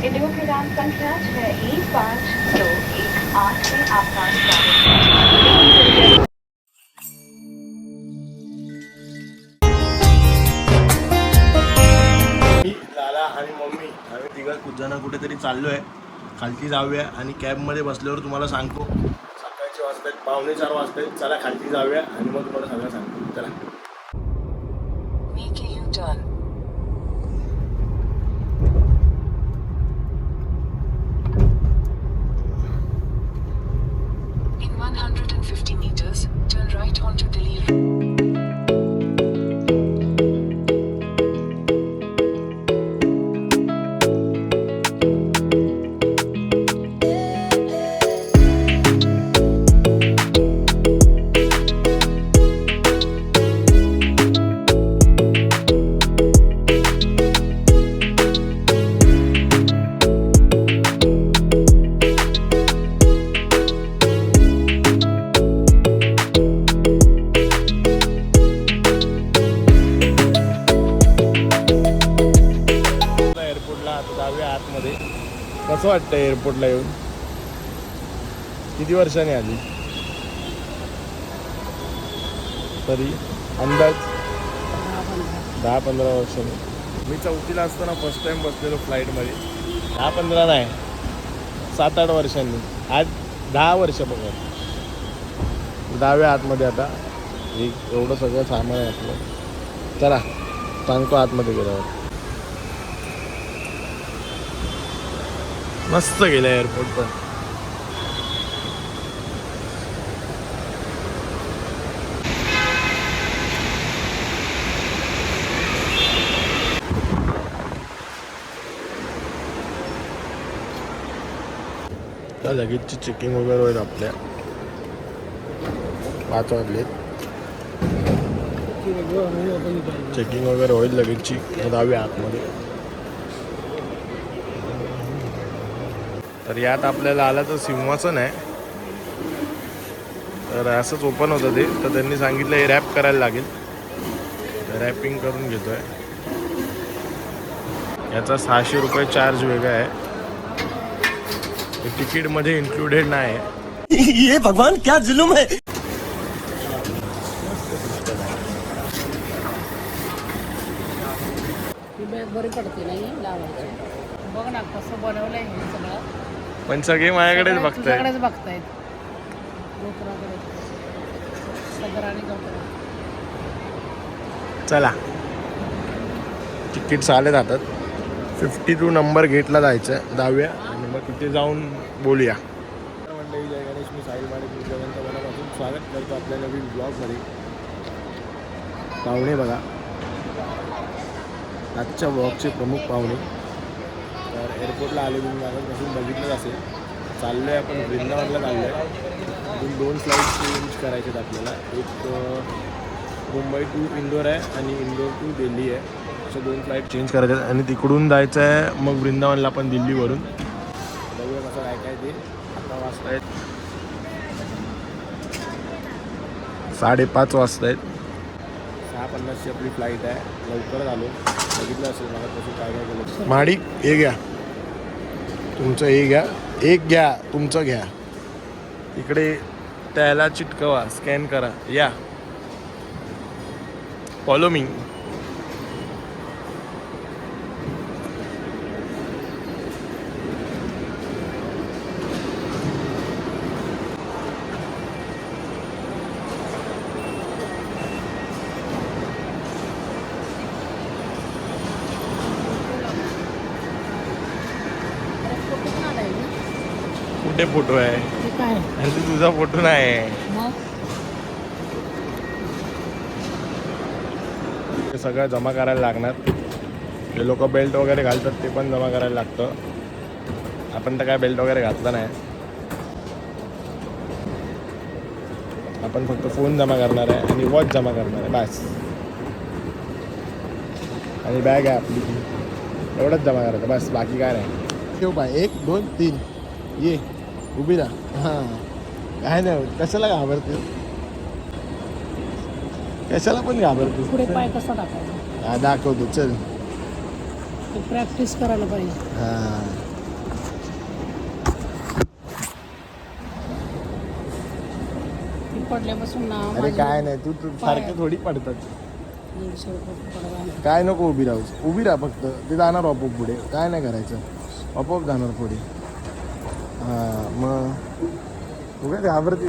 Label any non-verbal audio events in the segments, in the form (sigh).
Indigo की उड़ान संख्या छः एक पाँच दो एक आठ से आपका स्वागत। मी लाला आणि मम्मी आम्ही तिघं कुठं कुठेतरी चाललोय. खालती जाऊया आणि कॅबमध्ये बसल्यावर तुम्हाला सांगतो. सकाळचे वाजतायत पावणे चार वाजतायत चला खालती जाऊया आणि मग तुम्हाला सगळं सांगतो. चला. आतमध्ये. कसं वाटतं एअरपोर्टला येऊन? किती वर्षाने आली? तरी अंदाज? दहा पंधरा वर्षाने. मी चौथीला असताना फर्स्ट टाइम बसलेलो फ्लाईटमध्ये दहा पंधरा नाही. सात आठ वर्षांनी. आज दहा वर्ष बघा दहाव्या आतमध्ये आता. एक एवढं सगळं सामान आहे आपलं. चला सांगतो आतमध्ये गेल्यावर. मस्त गेलं एअरपोर्ट पण. लगेचची चेकिंग वगैरे होईल आपल्या. पाच वाजले चेकिंग वगैरे होईल लगेचची. दहावी जाऊया आतमध्ये. तर यात आपल्याला आलं तर सिंहासन आहे. तर असंच ओपन होतं ते. तर त्यांनी सांगितलं हे रॅप करायला लागेल. रॅपिंग करून घेतो आहे याचा सहाशे रुपये चार्ज वेगळा आहे. तिकीटमध्ये इन्क्लुडेड नाही आहे. (laughs) ये भगवान क्या जुलूम है ही बॅग बरी पडते नाही लावायची बघ ना कसं बनवलंय हे सगळं पण सगळे माझ्याकडेच बघताय तुझ्याकडेच बघतायत. गोपुराकडे सदर आणि गोपुरा चला. तिकीट आले जातात फिफ्टी टू नंबर गेटला जायचं आहे दहाव्या आणि मग तिथे जाऊन बोलूया. मंडळी जय गणेश. मी साहिल माडे तुमच्यापर्यंत मनापासून स्वागत करतो आपल्या नवीन ब्लॉगमध्ये. पाहुणे बघा. आजच्या ब्लॉगचे प्रमुख पाहुणे. तर एअरपोर्टला आले तुम्ही मागापासून बघितलंच असेल. चाललो आहे आपण वृंदावनला चाललो आहे अजून दोन फ्लाईट चेंज करायचे आहेत आपल्याला. एक मुंबई टू इंदोर आहे आणि इंदोर टू दिल्ली आहे. अशा दोन फ्लाईट चेंज करायच्या आहेत आणि तिकडून जायचं आहे मग वृंदावनला पण दिल्लीवरून. बघूया कसं काय काय ते. आता वाजता आहेत साडेपाच वाजता आहेत सहा पन्नासची आपली फ्लाईट आहे. लवकर आलो. बघितलं असेल मला कसं काय काय केलं. माडी हे घ्या. तुमचं हे घ्या. एक घ्या. तुमचं घ्या. इकडे त्याला चिटकवा. स्कॅन करा. या. फॉलो मी कुठे फोटो आहे. हे काय? आणि तुझा फोटो नाही. सगळं जमा करायला लागणार. जे लोक बेल्ट वगैरे घालतात ते पण जमा करायला लागतं. आपण तर काय बेल्ट वगैरे घातला नाही. आपण फक्त फोन जमा करणार आहे आणि वॉच जमा करणार आहे बस. आणि बॅग आहे आपली. एवढंच जमा करायचं बस. बाकी काय नाही. ठेव बाय. एक दोन तीन. ये. उभी राहा. हां. काय नाही कशाला घाबरते? कशाला पण घाबरते. पुढे पाय कसा हा दाखवतो चल. प्रॅक्टिस करायला पाहिजे. हां. पडल्यापासून ना अरे काय नाही तू तू थोडी पडतात. काय नको उभी राहूस. उभी राहा फक्त. ते जाणार आपोआप पुढे. काय नाही करायचं. आपोआप जाणार पुढे. हां मग उगा घाबरते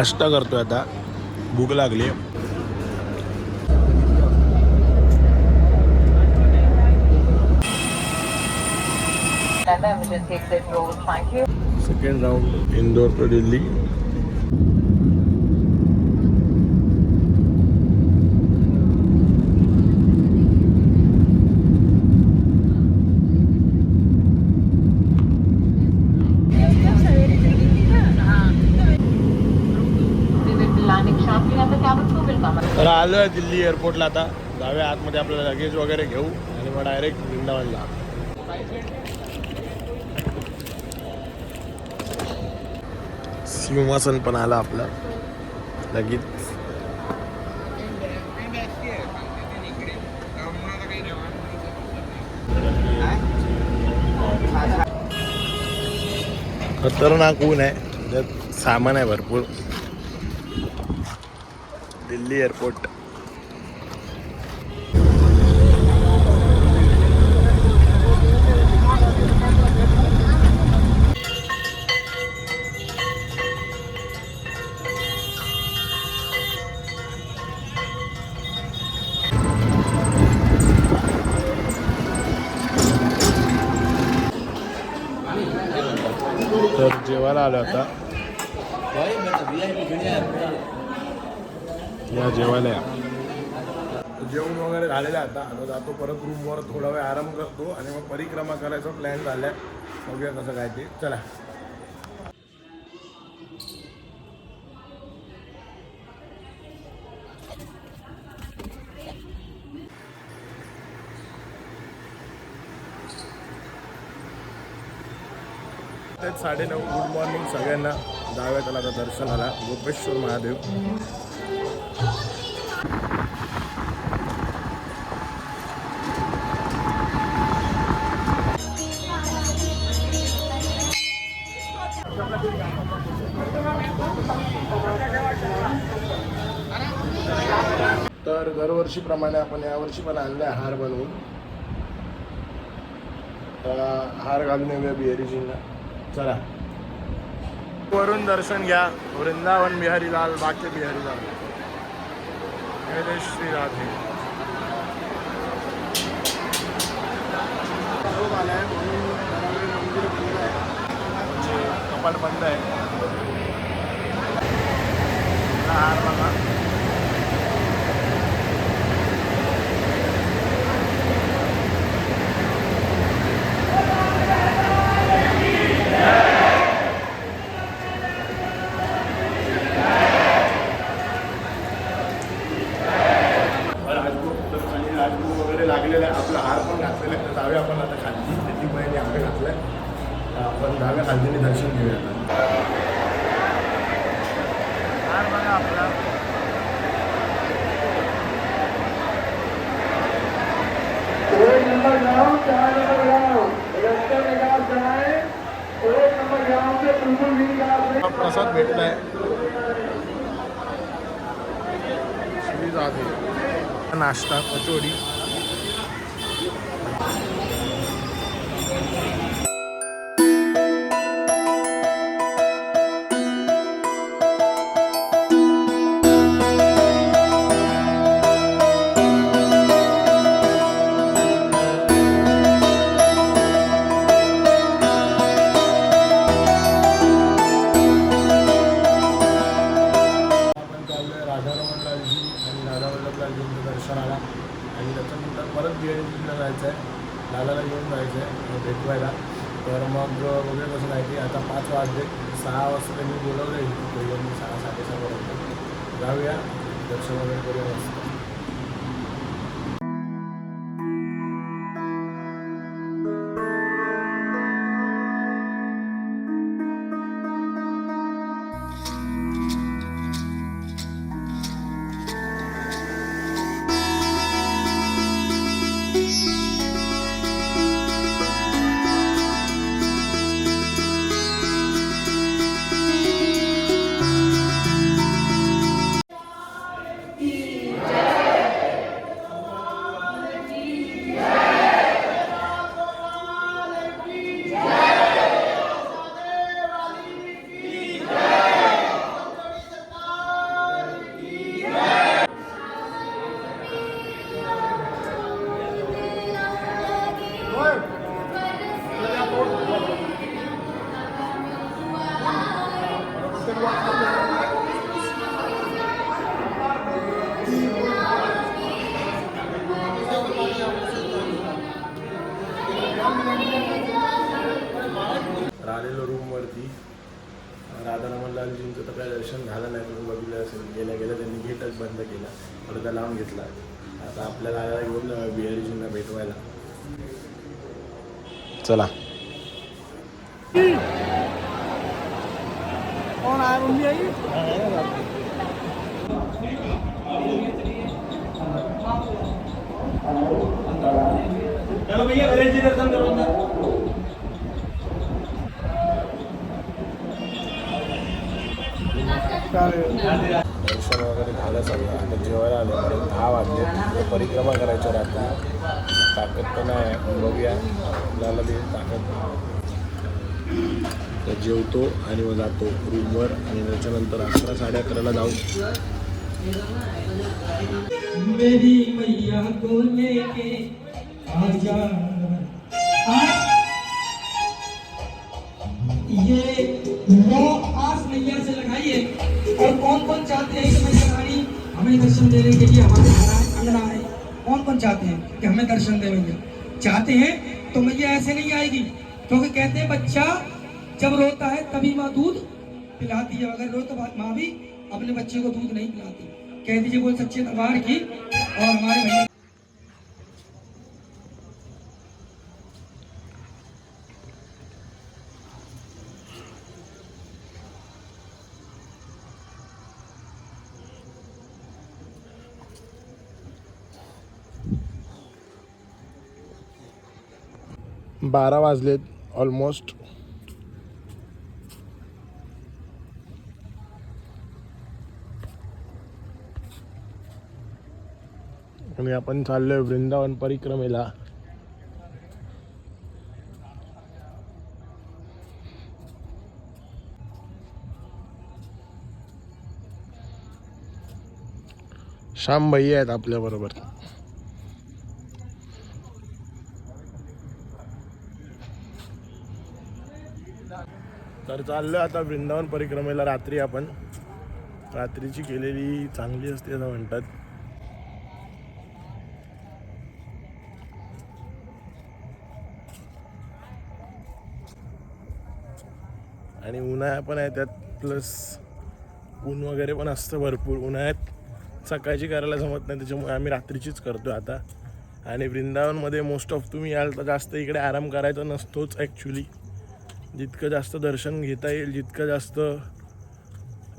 नाश्ता करतोय आता. भूक लागली second round Indore to Delhi आलो आहे दिल्ली एअरपोर्टला आता. दहाव्या आतमध्ये आपल्याला लगेज वगैरे घेऊ आणि मग डायरेक्ट वृंदावनला. सिंहासन पण आलं आपलं. लगेच. खतरनाक ऊन आहे. त्यात सामान आहे भरपूर. दिल्ली एअरपोर्ट. तर जेवायला आला आता या जेवायला या जेवण वगैरे झालेलं आहे आता आता जातो परत रूमवर थोडा वेळ आराम करतो आणि मग परिक्रमा करायचा प्लॅन झालाय. बघूया कसं काय ते. चला. तेच साडेनऊ गुड मॉर्निंग सगळ्यांना. जाव्या त्याला आता दर्शनाला. गोपेश्वर महादेव. तर दरवर्षीप्रमाणे आपण यावर्षी पण आणलं आहे हार बनवून. हार घालून येऊया बिहारीजींना. चला. वरून दर्शन घ्या. वृंदावन बिहारी लाल बाकी बिहारी लाल. जय श्री राधे. म्हणजे कपाट बंद आहे. हा हार बघा राजभोग तर खाली राजभोग वगैरे लागलेला आहे आपला हार पण घातलेला आहे तर जाऊया आपण आता खालती त्याची बहिणी आम्ही घातलाय तर आपण जाऊया खालतीने दर्शन घेऊया आता हार बघा आपला प्रसाद भेटलाय जात आहे नाश्ता कचोरी. भेटवायला. तर मग बघूया कसं माहिती आता पाच वाजले. सहा वाजता त्यांनी बोलवलं आहे सहा साडेसहापर्यंत जाऊया. दर्शन वगैरे करूया मस्त. तर आलेलो रूमवरती राधारमणलालजींचं तर काही दर्शन झालं नाही तुम्ही बघितलं असेल. गेल्या गेल्या त्यांनी गेटच बंद केला. पडदा लावून घेतला. आता आपल्या दादाला घेऊन बिहारीजींना भेटवायला. चला. दर्शन वगैरे झालं सगळं आता जेवायला आलं. आणि दहा वाजले. परिक्रमा करायच्या रात्री. ताकद तर नाही पण बघूया. आपल्याला ते ताकद. तर जेवतो आणि मग जातो रूमवर. आणि त्याच्यानंतर अकरा साडे अकराला जाऊ. मेरी मैया को लेके आजा आज ये नौ आस मैया से लगाइए। और कौन कौन चाहते हैं कि मैया रानी हमें दर्शन देने के लिए हमारे घर आए अंगना आए। कौन कौन चाहते हैं कि हमें दर्शन दे मैया चाहते हैं तो मैया ऐसे नहीं आएगी, क्योंकि कहते हैं, बच्चा, जब रोता है तभी माँ दूध पिलाती है, अगर रो तो माँ भी अपने बच्चे को दूध नहीं पिलाती। कह दीजिए बोल सच्चे दरबार की, और हमारे भैया बारा वाजलेत ऑलमोस्ट आणि आपण चाललोय वृंदावन परिक्रमेला. श्याम भैया आहेत आपल्याबरोबर तर चाललो आता वृंदावन परिक्रमेला रात्री आपण. रात्रीची केलेली चांगली असते असं म्हणतात. आणि उन्हाळ्या पण आहे त्यात प्लस ऊन वगैरे पण असतं भरपूर. उन्हाळ्यात सकाळची करायला जमत नाही त्याच्यामुळे आम्ही रात्रीचीच करतो आता. आणि वृंदावनमध्ये मोस्ट ऑफ तुम्ही याल तर जास्त इकडे आराम करायचा नसतोच ॲक्च्युली जितकं जास्त दर्शन घेता येईल जितकं जास्त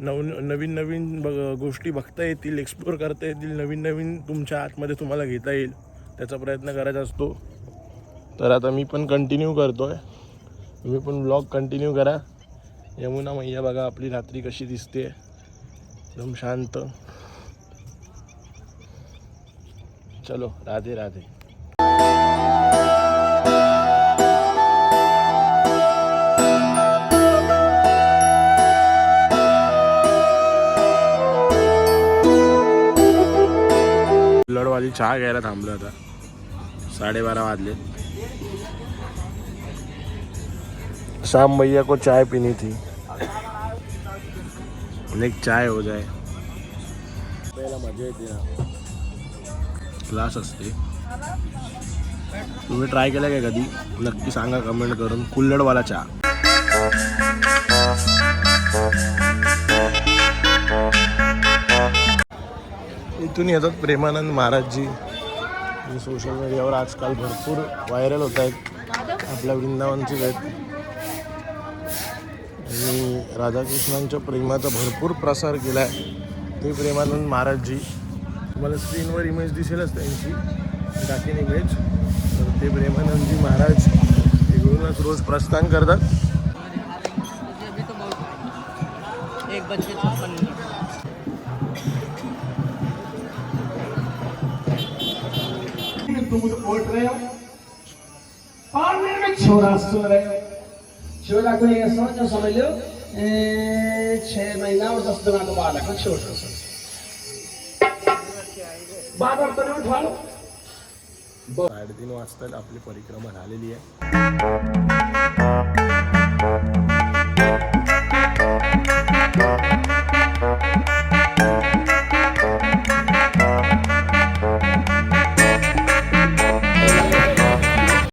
नव नवीन नवीन बघ गोष्टी बघता येतील एक्सप्लोअर करता येतील नवीन नवीन तुमच्या आतमध्ये तुम्हाला घेता येईल त्याचा प्रयत्न करायचा असतो. तर आता मी पण कंटिन्यू करतो आहे तुम्ही पण ब्लॉग कंटिन्यू करा. यमुना मैया बघा आपली रात्री कशी दिसते. एकदम शांत. चलो राधे राधे लडवाली चहा घ्यायला थांबलो आता. साडेबारा वाजले. शाम भैया को चाय पीनी थी. एक चाय हो जाए. पहिला मजा येते ना. क्लास असते. तुम्ही ट्राय केलं काय कधी? नक्की सांगा कमेंट करून. कुल्लडवाला चहा. इथून येतात प्रेमानंद महाराजजी. आणि सोशल मीडियावर आजकाल भरपूर व्हायरल होत आहेत. आपल्या वृंदावनचे आहेत आणि राधाकृष्णांच्या प्रेमाचा भरपूर प्रसार केला आहे ते प्रेमानंद महाराजजी. तुम्हाला स्क्रीनवर इमेज दिसेलच त्यांची. टाकीन इमेज तर ते प्रेमानंदजी महाराज इकडूनच रोज प्रस्थान करतात. एक तुम उठ रहे हो? पानी में छोरा सो रहे हो? छोरा को ये सोचो समझ लो। ए, छह महीना और दस दिनों का बालक है छोटा सा बार बार तो उठा लो। साडेतीन वाजता आपली परिक्रमा झालेली आहे.